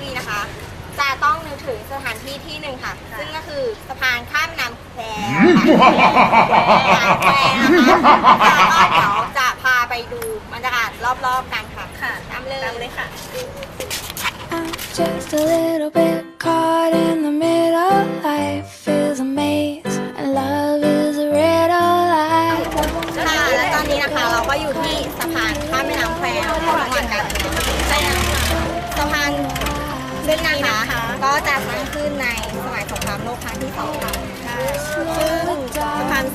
บุรีนะคะ จะต้องนึกถึงสถานที่ที่หนึ่งค่ะ ซึ่งก็คือสะพานข้ามแม่น้ำแควค่ะแควนะคะแล้วก็เดี๋ยวจะพาไปดูบรรยากาศรอบๆกันค่ะค่ะตามเลยตามเลยค่ะ I'm just a little bit caught in the middle. Life is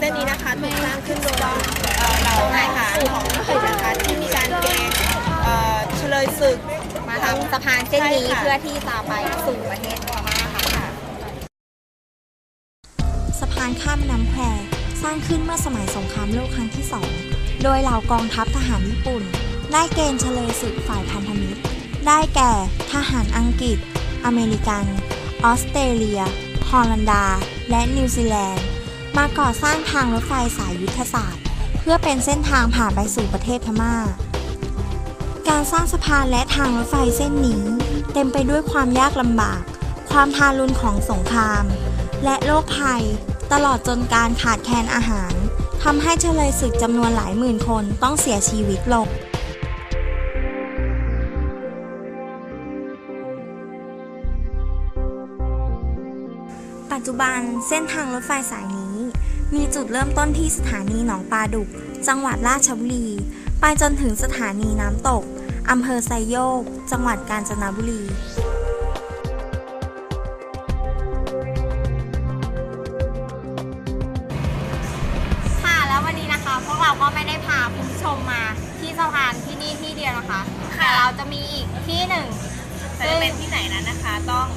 ส้นนี้นะคะถูกสร้างขึ้นโดยเหล่านายทหารของอังกฤษนะคะที่มีการเกณฑ์เฉลยศึกมาทำสะพานเส้นนี้เพื่อที่จะไปสู่ประเทศพม่าค่ะสะพานข้ามน้ำแควสร้างขึ้นเมื่อสมัยสงครามโลกครั้งที่สองโดยเหล่ากองทัพทหารญี่ปุ่น ได้เกณฑ์เฉลยศึกฝ่ายพันธมิตร ได้แก่ทหารอังกฤษ อเมริกัน ออสเตรเลีย ฮอลันดา และนิวซีแลนด์ มาก่อสร้างทางรถไฟสายยุทธศาสตร์ เพื่อเป็นเส้นทางผ่านไปสู่ประเทศพม่า การสร้างสะพานและทางรถไฟเส้นนี้ เต็มไปด้วยความยากลำบาก ความทารุณของสงคราม และโรคภัย ตลอดจนการขาดแคลนอาหารทำให้เฉลยศึกจำนวนหลายหมื่นคนต้องเสียชีวิตลงปัจจุบันเส้นทางรถไฟสาย มีจุดเริ่มต้นที่สถานีหนองปลาดุก จังหวัดราชบุรี ไปจนถึงสถานีน้ำตก อำเภอไซโยก จังหวัดกาญจนบุรีค่ะแล้ววันนี้นะคะพวกเราก็ไม่ได้พาคุณผู้ชมมาที่สะพานที่นี่ที่เดียวนะคะ แต่เราจะมีอีกที่หนึ่งแต่จะเป็นที่ไหนนั้นนะคะ ต้อง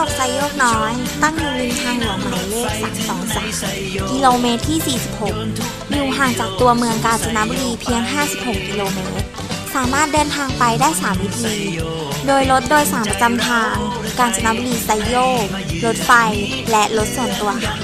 ตกไซโยกน้อย ตั้งอยู่ริมทางหลวงหมายเลข 323 กิโลเมตรที่ 46 อยู่ห่างจากตัวเมืองกาญจนบุรีเพียง 56 กิโลเมตร สามารถเดินทางไปได้ 3 วิธี โดยรถโดยสารประจำทาง กาญจนบุรีไซโยก รถไฟ และรถส่วนตัวค่ะ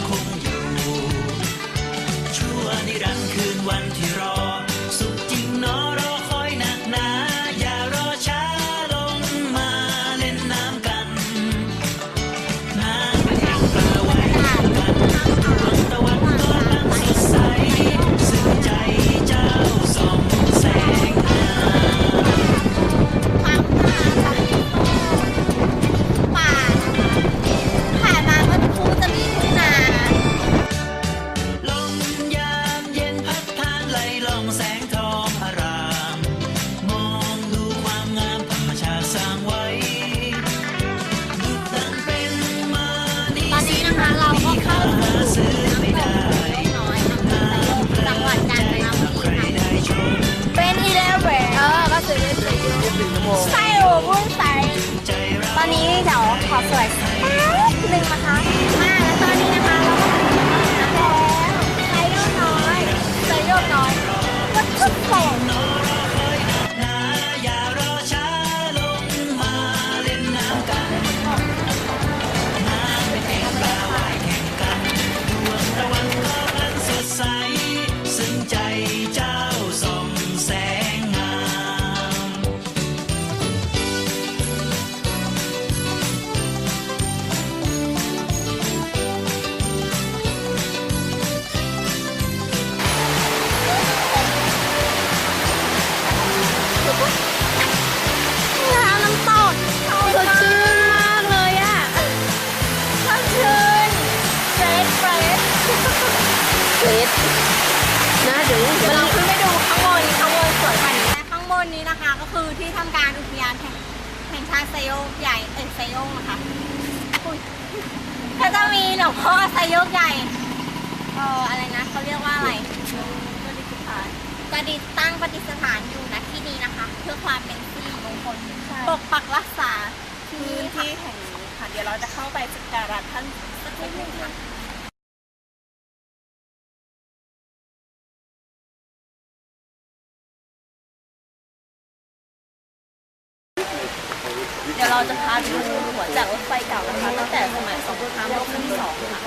คะ คะก็คือที่ทำการอุทยานแห่งแห่งชาติไซโยกใหญ่เออไซโยกนะคะอุ๊ยก็จะมีหลวงพ่อไซโยกใหญ่เอออะไรนะเขาเรียกว่าอะไรประดิษฐานประดิษฐ์ตั้งประดิษฐานอยู่ณที่นี้นะคะ เพื่อความเป็นสิริมงคลปกปักรักษาพื้นที่แห่งนี้ค่ะเดี๋ยวเราจะเข้าไปสักการะท่านสักนิดนึงค่ะ เราจะพาไปดูหัวจากรถไฟเก่านะคะตั้งแต่สมัยสงครามโลกครั้งที่สองค่ะ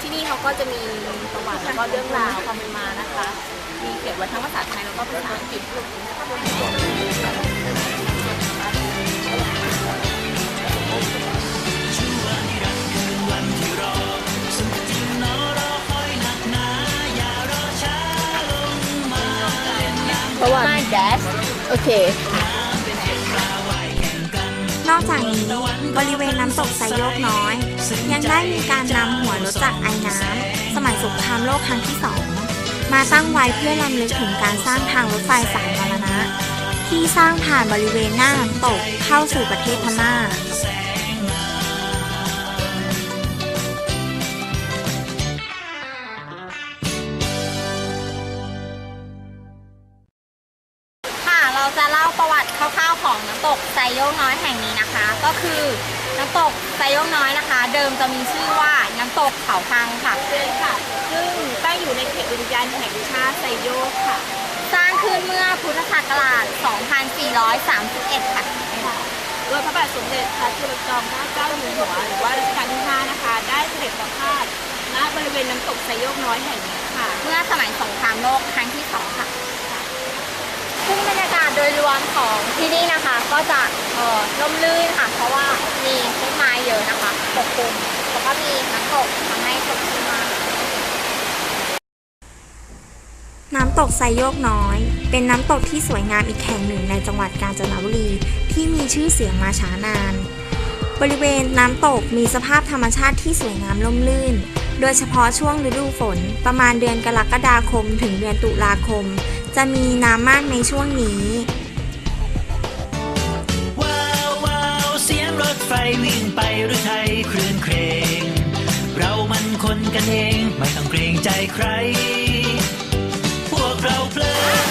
ที่นี่เขาก็จะมีประวัติแล้วก็เรื่องราวความเป็นมานะคะ มีเขียนไว้ทั้งภาษาไทยแล้วก็ภาษาอังกฤษำเพราะว่า my dad โอเคนอกจากนี้บริเวณน้ำตกไซโยกน้อย ยังได้มีการนำหัวรถจักรไอน้ำสมัยสงครามโลกครั้งที่สองมาตั้งไว้เพื่อลำลึกถึงการสร้างทางรถไฟสายมรณะ ที่สร้างผ่านบริเวณหน้าน้ำตกเข้าสู่ประเทศพม่า จะเล่าประวัติคร่าวๆของน้ำตกไซโยกน้อยแห่งนี้นะคะ ก็คือน้ำตกไซโยกน้อยนะคะ เดิมจะมีชื่อว่าน้ำตกเขาพังค่ะใช่ค่ะ ซึ่งตั้งอยู่ในเขตอุทยานแห่งชาติไซโยกค่ะ สร้างขึ้นเมื่อพุทธศักราช 2431 ค่ะโดยพระบาทสมเด็จพระจุลจอมเกล้าเจ้าอยู่หัวหรือว่ารัชกาลที่ 5 นะคะ ได้เสด็จประพาสณบริเวณน้ำตกไซโยกน้อยแห่งนี้ค่ะ เมื่อสมัยสงครามโลกครั้งที่สองค่ะซึ่งบรรยากาศ โดยรวมของที่นี่นะคะ ก็จะเอ่อร่มรื่นค่ะ เพราะว่ามีต้นไม้เยอะนะคะปกคลุมแล้วก็มีน้ำตกทำให้สดชื่นมากน้ำตกไซโยกน้อย เป็นน้ำตกที่สวยงามอีกแห่งหนึ่งในจังหวัดกาญจนบุรี ที่มีชื่อเสียงมาช้านาน บริเวณน้ำตกมีสภาพธรรมชาติที่สวยงามล่มลื่น โดยเฉพาะช่วงฤดูฝนประมาณเดือนกรกฎาคมถึงเดือนตุลาคม จะมีน้ำมากในช่วงนี้ ว้าวว้าวเสียงรถไฟวิ่งไปหรือไทยคลื่นเครงเรามันคนกันเองไม่ต้องเกรงใจใคร พวกเราเพลิน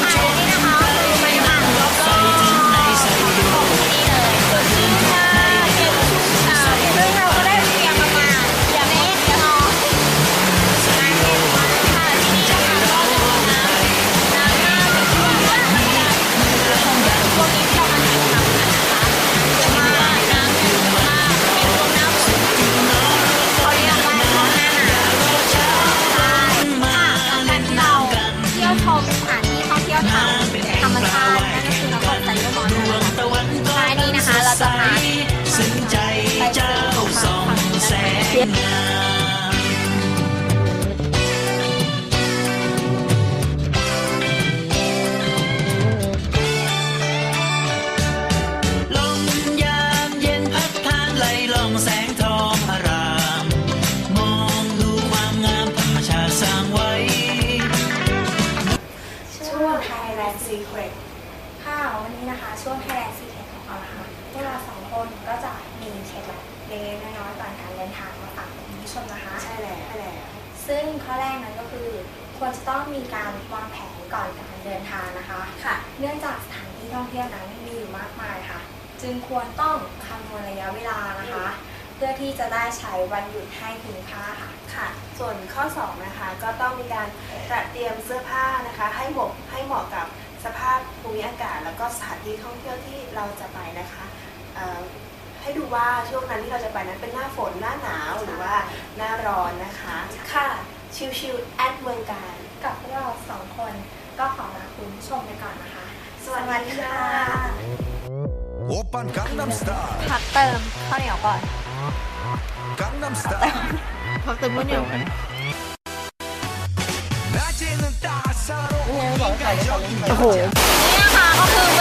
นี้นะคะช่วง Thailand Secret ของเรานะคะพวกเราสองคนก็จะมีเคล็ดลับเล็กๆน้อยๆก่อนการเดินทางมาฝากคุณผู้ชมนะคะ ใช่แล้วใช่แล้ว ซึ่งข้อแรกนั้นก็คือ ควรจะต้องมีการวางแผนก่อนการเดินทางนะคะ ค่ะ เนื่องจากสถานที่ท่องเที่ยวนั้นมีอยู่มากมายค่ะ จึงควรต้องคำนวณระยะเวลานะคะ เพื่อที่จะได้ใช้วันหยุดให้คุ้มค่าค่ะ ค่ะ ส่วนข้อ2นะคะก็ต้องมีการตระเตรียมเสื้อผ้านะคะ ให้เหมาะให้เหมาะกับ สภาพภูมิอากาศ แล้วก็สถานที่ท่องเที่ยวที่เราจะไปนะคะให้ดูว่าช่วงนั้นที่เราจะไปนั้นเป็นหน้าฝนหน้าหนาวหรือว่าหน้าร้อนนะคะ ค่ะชิวๆแอดเมืองการกับเราสองคนก็ขอลาคุณชมไปก่อนนะคะ สวัสดีค่ะพักเติมข้าวเหนียวก่อนพักเติมข้าวเหนียว 낮에는 따사로운 인간적인 นี่นะคะก็คือ